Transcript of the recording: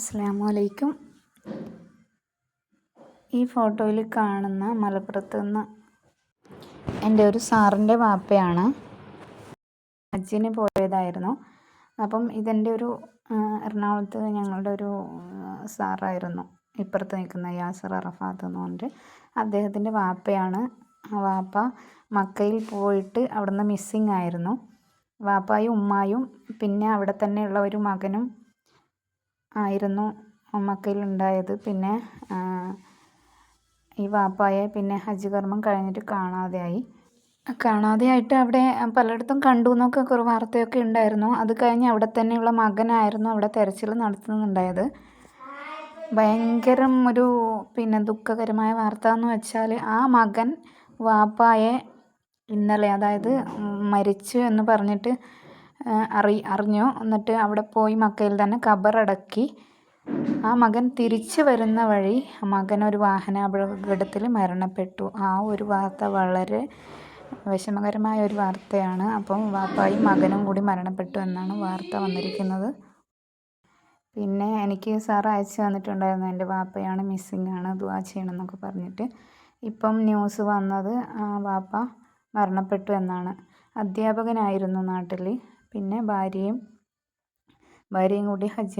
അസ്സാമു അലൈക്കും ഈ ഫോട്ടോയിൽ കാണുന്ന മലപ്പുറത്ത് നിന്ന് എന്റെ ഒരു സാറിന്റെ വാപ്പയാണ്. ഹജ്ജിന് പോയതായിരുന്നു. അപ്പം ഇതെന്റെ ഒരു എറണാകുളത്ത് ഞങ്ങളുടെ ഒരു സാറായിരുന്നു. ഇപ്പുറത്ത് നിൽക്കുന്ന യാസർ അറഫാത്ത് എന്ന് പറഞ്ഞിട്ട്. അദ്ദേഹത്തിന്റെ വാപ്പയാണ്. വാപ്പ മക്കയിൽ പോയിട്ട് അവിടുന്ന് മിസ്സിങ് ആയിരുന്നു. വാപ്പായും ഉമ്മായും പിന്നെ അവിടെ തന്നെയുള്ള ഒരു മകനും ആയിരുന്നു മക്കയിലുണ്ടായത്. പിന്നെ ഈ വാപ്പായെ പിന്നെ ഹജ്ജ് കർമ്മം കഴിഞ്ഞിട്ട് കാണാതെയായി. കാണാതെയായിട്ട് അവിടെ പലയിടത്തും കണ്ടു എന്നൊക്കെ കുറേ വാർത്തയൊക്കെ ഉണ്ടായിരുന്നു. അത് കഴിഞ്ഞ് അവിടെ തന്നെയുള്ള മകനായിരുന്നു അവിടെ തെരച്ചിൽ നടത്തുന്നുണ്ടായത്. ഭയങ്കരം ഒരു പിന്നെ ദുഃഖകരമായ വാർത്ത എന്ന് വെച്ചാൽ ആ മകൻ വാപ്പായെ ഇന്നലെ അതായത് മരിച്ചു എന്ന് പറഞ്ഞിട്ട് അറി അറിഞ്ഞു. എന്നിട്ട് അവിടെ പോയി മക്കയിൽ തന്നെ ഖബറടക്കി ആ മകൻ തിരിച്ചു വരുന്ന വഴി മകൻ ഒരു വാഹന അപകടത്തിൽ മരണപ്പെട്ടു. ആ ഒരു വാർത്ത വളരെ വിഷമകരമായ ഒരു വാർത്തയാണ്. അപ്പം വാപ്പായും മകനും കൂടി മരണപ്പെട്ടു എന്നാണ് വാർത്ത വന്നിരിക്കുന്നത്. പിന്നെ എനിക്ക് സാർ അയച്ചു തന്നിട്ടുണ്ടായിരുന്നു. എന്റെ വാപ്പയാണ് മിസ്സിങ് ആണ്. ദുവാ ചെയ്യണം എന്നൊക്കെ പറഞ്ഞിട്ട്. ഇപ്പം ന്യൂസ് വന്നത് ആ വാപ്പ മരണപ്പെട്ടു എന്നാണ്. അധ്യാപകനായിരുന്നു നാട്ടിൽ. പിന്നെ ഭാര്യയും ഭാര്യയും കൂടി ഹജ്ജ്